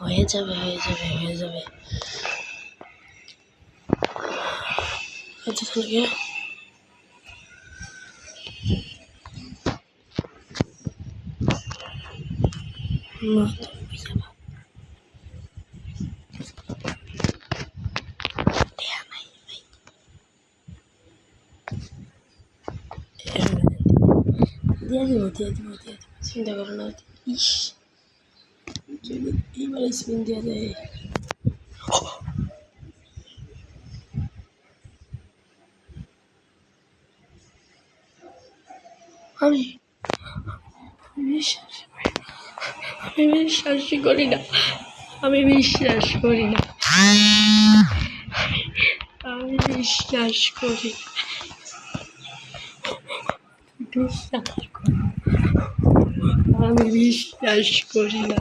হয়ে যাবে হয়ে যাবে হয়ে যাবে আচ্ছা তাহলে না তুমি যাবা দেয়া নাই ভাই দিয়ে দিব এইবার স্পিন দিয়ে দেয় আমি বিশ্বাস। আমি বিশ্বাসই করি না আমি বিশ্বাস করি না আমি বিশ্বাস করি বিশ্বাস করি। আমি বিশ্বাস করি না